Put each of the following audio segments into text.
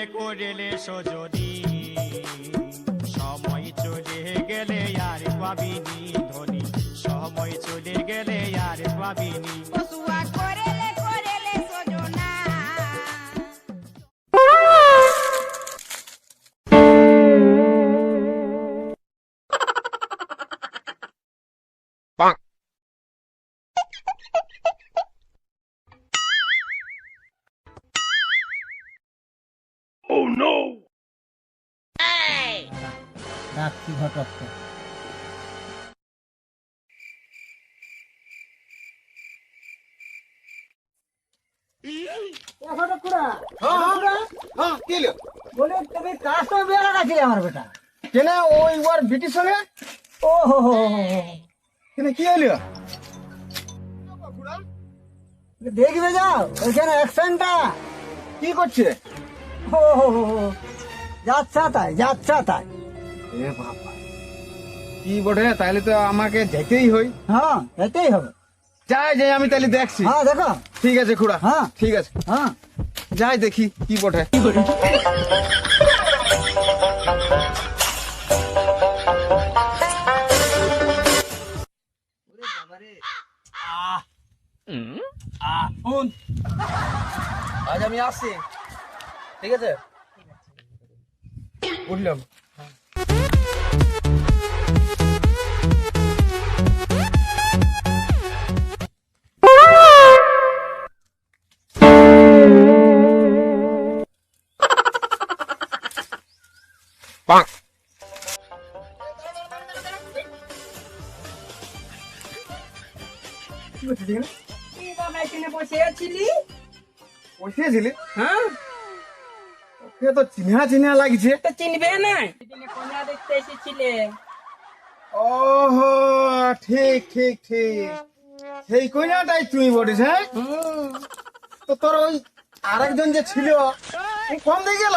করেলে করেলে সজনী সময় চলে গেলে আর পাবিনি লাগাচ্ছিলে আমার বেটা। কেন ওই ওর বিটির সঙ্গে ও হো হো। কেন কি হলো দেখবে যাও ওইখানে অ্যাকশনটা কি করছে? ও হো হো। যাচ্ছা তাই যাচ্ছা তাই। এ বাবা। কি বটে তাহলে তো আমাকে যেতেই হই। হ্যাঁ এতেই হবে। যাই যাই আমি তাহলে দেখছি। হ্যাঁ দেখো। ঠিক আছে খুড়া। হ্যাঁ। ঠিক আছে। হ্যাঁ। যাই দেখি কি বটে। শুন। আজ আমি আসছি। ঠিক আছে? উঠলাম কি বাবা এখানে বসে আছিলি বসিয়েছিলি হ্যাঁ। ওকে তো লাগছে। তো চিনবে না? সেদিনে কন্যা দেখতে এসেছিলে। ওহো ঠিক ঠিক ঠিক। সেই কইনাটাই তুই হ্যাঁ? তো তোর ওই আরেকজন যে ছিল কম দিয়ে গেল?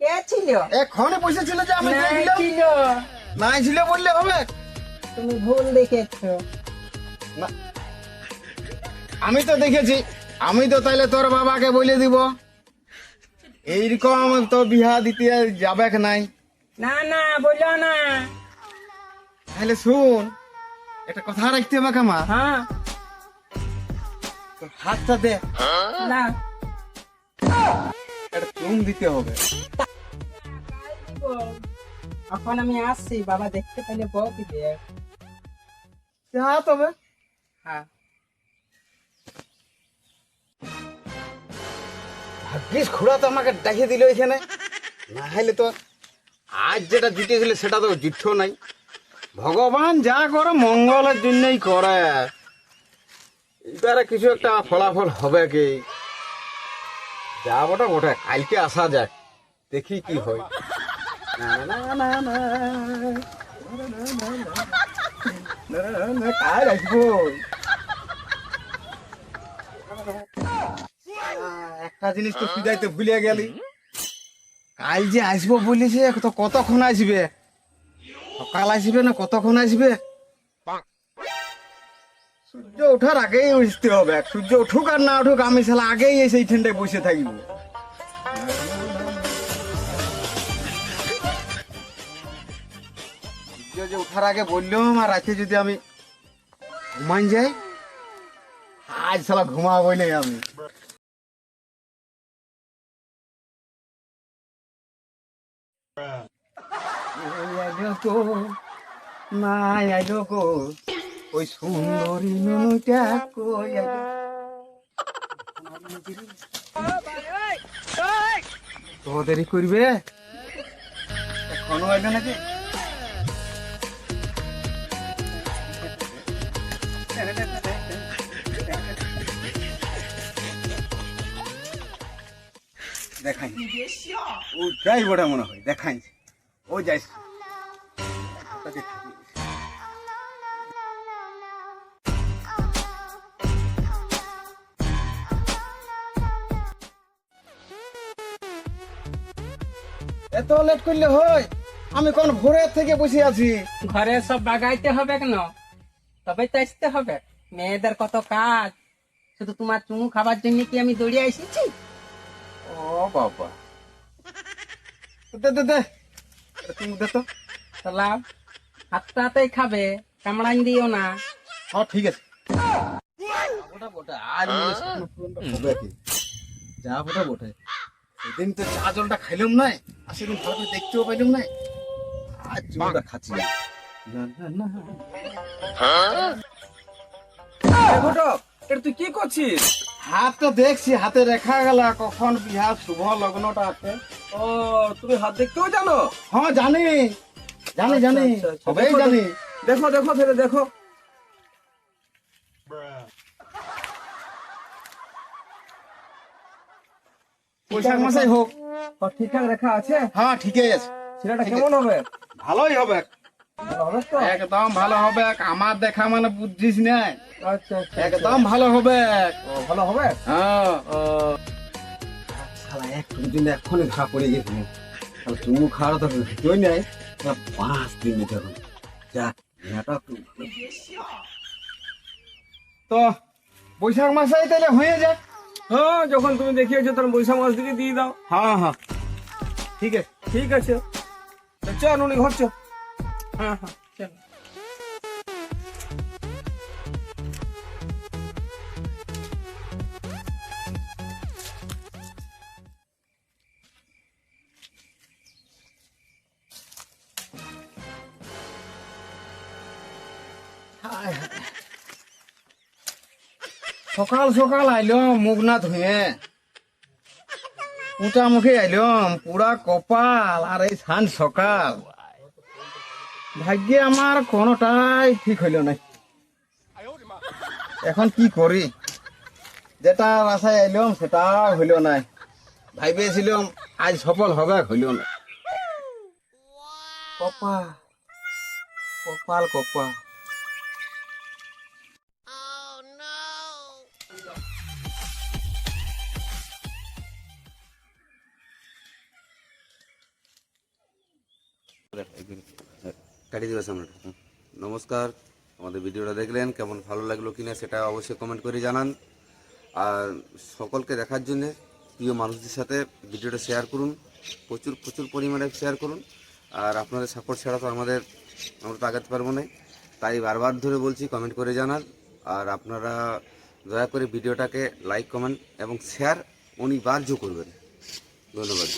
কে ছিল? এক্ষণে পয়সা ছিল যে আমি। ছিল। নাই ছিল বললে হবে? তুমি ভুল দেখেছ। না। আমি তো দেখেছি। আমি তো তাইলে তোর বাবাকে বলে দিব। এইরকম তো বিহা দিতে যাবে নাই। না না বলো না। তাহলে শুন একটা কথা রাখতে হবে কামা হ্যাঁ। তোর হাতটা দে। না। একটা চুম দিতে হবে। এখন আমি আসছি বাবা দেখতে পেলে বউ দিবে। যা তবে। হ্যাঁ। ভাগ্যিস খুড়া তো আমাকে ডাকিয়ে দিল এখানে না হলে তো আজ যেটা জিতেছিল সেটা তো জিতছ নাই ভগবান যা করে মঙ্গলের জন্যই করে এবারে কিছু একটা ফলাফল হবে কি যা বটে কালকে আসা যাক দেখি কি হয় না, না, না, না, না, না, না, না, কাল একটা জিনিস তো পিজাইতে ভুলে গেলি। কাল যে আসব বলেছে তো কতক্ষণ আসবে? সকাল আসবে না কতক্ষণ আসবে? সূর্য ওঠার আগেই উঠতে হবে। সূর্য উঠুক আর না উঠুক আমি শালা আগেই এসে এই ঠান্ডায় বসে থাকব। সূর্য যে ওঠার আগে বললাম আর রাতে যদি আমি ঘুমান যাই আজ শালা ঘুমাবই নাই আমি। গো মা আইলো গো ওই সুন্দরী নুনুটা কই তো দেরি করবে? এখনও আইলো নাকি? দেখাই ও যাই বড় মনে হয় দেখাই ও যাই। থাকি। এত লেট করলে হয়? আমি কোন ভোরের থেকে বসে আছি। ঘরে সব বাগাইতে হবে কেন? তবে তো আসতে হবে। মেয়েদের কত কাজ। শুধু তোমার চুমু খাবার জন্য কি আমি দৌড়িয়ে এসেছি? ও বাবা। দে দে দে। তুমি দে তো। হাতটাতেই খাবে কামড়াইন দিও না। হ্যাঁ ঠিক আছে। ওটা বটে হয় হবে কি যা বটে বটে। সেদিন তো চা জলটা খাইলাম নাই আর সেদিন ভালো করে দেখতেও পাইলাম নাই। আজ জলটা খাচ্ছি না। না না ঘটক এটা তুই কি করছিস? হাতটা দেখছি হাতে রেখা গেল কখন বিহার শুভ লগ্নটা আছে। ও তুমি হাত দেখতেও জানো? হ্যাঁ জানি। জানি জানি। আচ্ছা, আচ্ছা, সবাই জানি। দেখো দেখো ফেলে দেখো। বৈশাখ মাসেই হোক। ঠিকঠাক রেখা আছে? হ্যাঁ ঠিকই আছে। ছেলেটা কেমন হবে? ভালোই হবে। একদম ভালো হবে। আমার দেখা মানে বুঝছিস না। আচ্ছা আচ্ছা একদম ভালো হবে। ভালো হবে? হ্যাঁ ও, শালা এক দিন এক্ষুনি ঘা পড়ে গেছিল তাহলে চুমু খাওয়ার তো নাই। তা পাঁচ দিন নিতে হবে যাক এটা তো তো বৈশাখ মাসে তাহলে হয়ে যাক। হ্যাঁ যখন তুমি দেখিয়েছো তখন বৈশাখ মাস দিকে দিয়ে দাও। হ্যাঁ হ্যাঁ। ঠিক আছে। ঠিক আছে। চল উনি ঘর চল। হ্যাঁ হ্যাঁ। সকাল সকাল আইলাম মুখ না ধুয়ে পুটা মুখে আইলাম পুরা কপাল আর এই সান সকাল। ভাগ্যে আমার কোনোটাই ঠিক হইল নাই। এখন কি করি? যেটা আশায় আইলাম সেটা হইল নাই। ভাইবেছিলাম আজ সফল হবে হইল না কপাল কপাল কপাল। কাটিয়ে দেবে সামনেটা। হুম। নমস্কার, আমাদের ভিডিওটা দেখলেন, কেমন ভালো লাগল কিনা সেটা অবশ্যই কমেন্ট করে জানান। আর সকলকে দেখার জন্য প্রিয় মানুষদের সাথে ভিডিওটা শেয়ার করুন, প্রচুর প্রচুর পরিমাণে শেয়ার করুন। আর আপনাদের সাপোর্ট ছাড়া তো আমাদের, আমরা তো আগাতে পারব না। তাই বারবার ধরে বলছি কমেন্ট করে জানান। আর আপনারা দয়া করে ভিডিওটাকে লাইক কমেন্ট এবং শেয়ার অনিবার্য করবেন। ধন্যবাদ।